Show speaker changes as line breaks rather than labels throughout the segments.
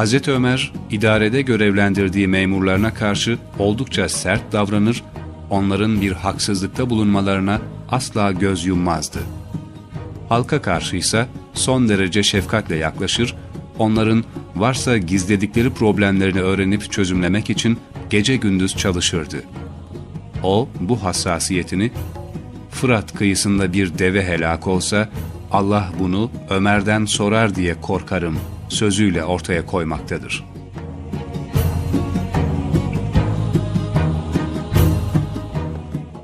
Hz. Ömer, idarede görevlendirdiği memurlarına karşı oldukça sert davranır, onların bir haksızlıkta bulunmalarına asla göz yummazdı. Halka karşı ise son derece şefkatle yaklaşır, onların varsa gizledikleri problemlerini öğrenip çözümlemek için gece gündüz çalışırdı. O bu hassasiyetini Fırat kıyısında bir deve helak olsa Allah bunu Ömer'den sorar diye korkarım sözüyle ortaya koymaktadır.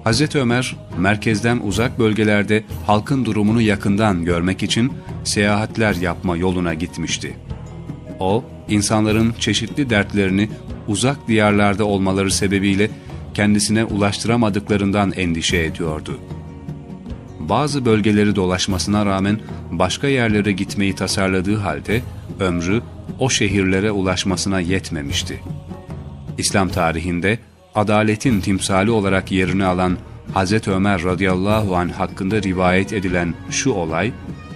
Hz. Ömer, merkezden uzak bölgelerde halkın durumunu yakından görmek için seyahatler yapma yoluna gitmişti. O, insanların çeşitli dertlerini uzak diyarlarda olmaları sebebiyle kendisine ulaştıramadıklarından endişe ediyordu. Bazı bölgeleri dolaşmasına rağmen başka yerlere gitmeyi tasarladığı halde ömrü o şehirlere ulaşmasına yetmemişti. İslam tarihinde adaletin timsali olarak yerini alan Hz. Ömer radıyallahu anh hakkında rivayet edilen şu olay,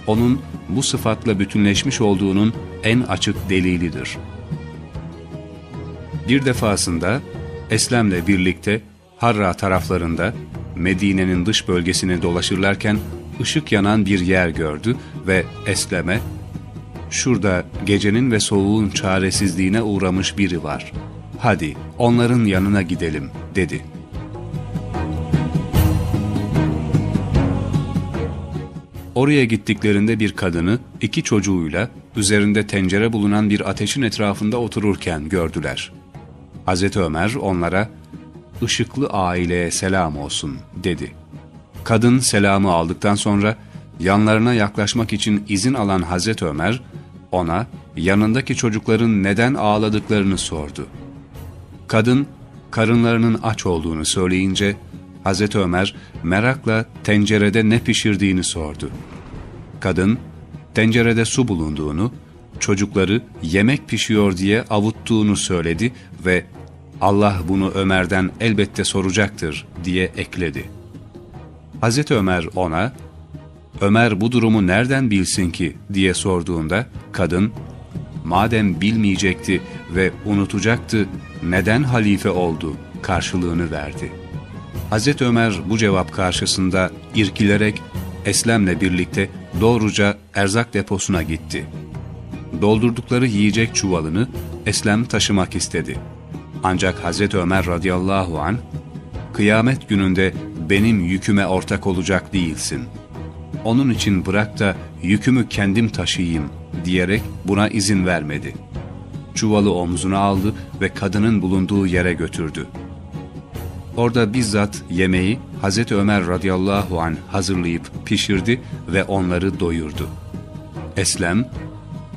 onun bu sıfatla bütünleşmiş olduğunun en açık delilidir. Bir defasında Eslem'le birlikte Harra taraflarında Medine'nin dış bölgesini dolaşırlarken ışık yanan bir yer gördü ve Eslem'e ''Şurada gecenin ve soğuğun çaresizliğine uğramış biri var. Hadi onların yanına gidelim.'' dedi. Oraya gittiklerinde bir kadını iki çocuğuyla üzerinde tencere bulunan bir ateşin etrafında otururken gördüler. Hz. Ömer onlara ışıklı aileye selam olsun dedi. Kadın selamı aldıktan sonra yanlarına yaklaşmak için izin alan Hazreti Ömer ona yanındaki çocukların neden ağladıklarını sordu. Kadın karınlarının aç olduğunu söyleyince Hazreti Ömer merakla tencerede ne pişirdiğini sordu. Kadın tencerede su bulunduğunu, çocukları yemek pişiyor diye avuttuğunu söyledi ve Allah bunu Ömer'den elbette soracaktır diye ekledi. Hazreti Ömer ona, Ömer bu durumu nereden bilsin ki diye sorduğunda kadın, madem bilmeyecekti ve unutacaktı neden halife oldu karşılığını verdi. Hazreti Ömer bu cevap karşısında irkilerek Eslem'le birlikte doğruca erzak deposuna gitti. Doldurdukları yiyecek çuvalını Eslem taşımak istedi. Ancak Hazreti Ömer radıyallahu an kıyamet gününde benim yüküme ortak olacak değilsin. Onun için bırak da yükümü kendim taşıyayım diyerek buna izin vermedi. Çuvalı omzuna aldı ve kadının bulunduğu yere götürdü. Orada bizzat yemeği Hazreti Ömer radıyallahu an hazırlayıp pişirdi ve onları doyurdu. Eslem,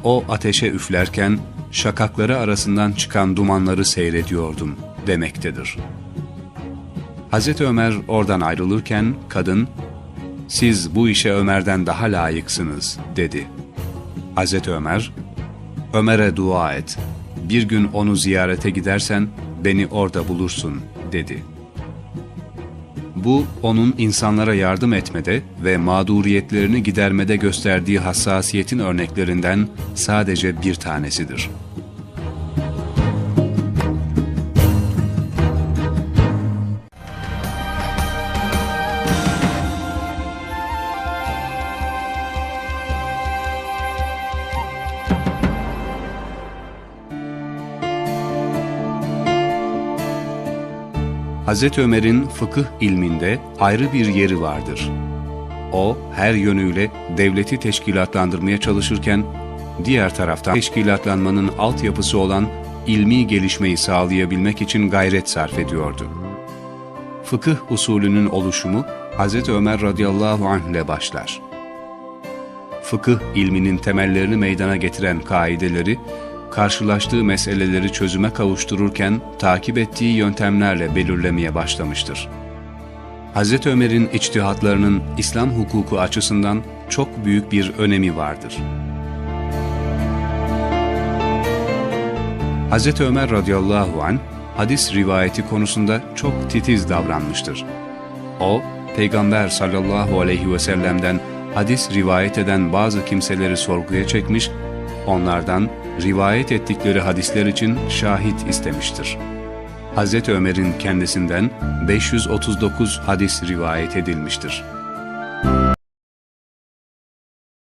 o ateşe üflerken şakakları arasından çıkan dumanları seyrediyordum demektedir. Hz. Ömer oradan ayrılırken kadın, siz bu işe Ömer'den daha layıksınız dedi. Hz. Ömer, Ömer'e dua et, bir gün onu ziyarete gidersen beni orada bulursun dedi. Bu onun insanlara yardım etmede ve mağduriyetlerini gidermede gösterdiği hassasiyetin örneklerinden sadece bir tanesidir.'' Hz. Ömer'in fıkıh ilminde ayrı bir yeri vardır. O, her yönüyle devleti teşkilatlandırmaya çalışırken, diğer taraftan teşkilatlanmanın altyapısı olan ilmi gelişmeyi sağlayabilmek için gayret sarf ediyordu. Fıkıh usulünün oluşumu Hz. Ömer radıyallahu anh ile başlar. Fıkıh ilminin temellerini meydana getiren kaideleri, karşılaştığı meseleleri çözüme kavuştururken takip ettiği yöntemlerle belirlemeye başlamıştır. Hz. Ömer'in içtihatlarının İslam hukuku açısından çok büyük bir önemi vardır. Hz. Ömer radıyallahu an hadis rivayeti konusunda çok titiz davranmıştır. O, Peygamber sallallahu aleyhi ve sellem'den hadis rivayet eden bazı kimseleri sorguya çekmiş, onlardan rivayet ettikleri hadisler için şahit istemiştir. Hz. Ömer'in kendisinden 539 hadis rivayet edilmiştir.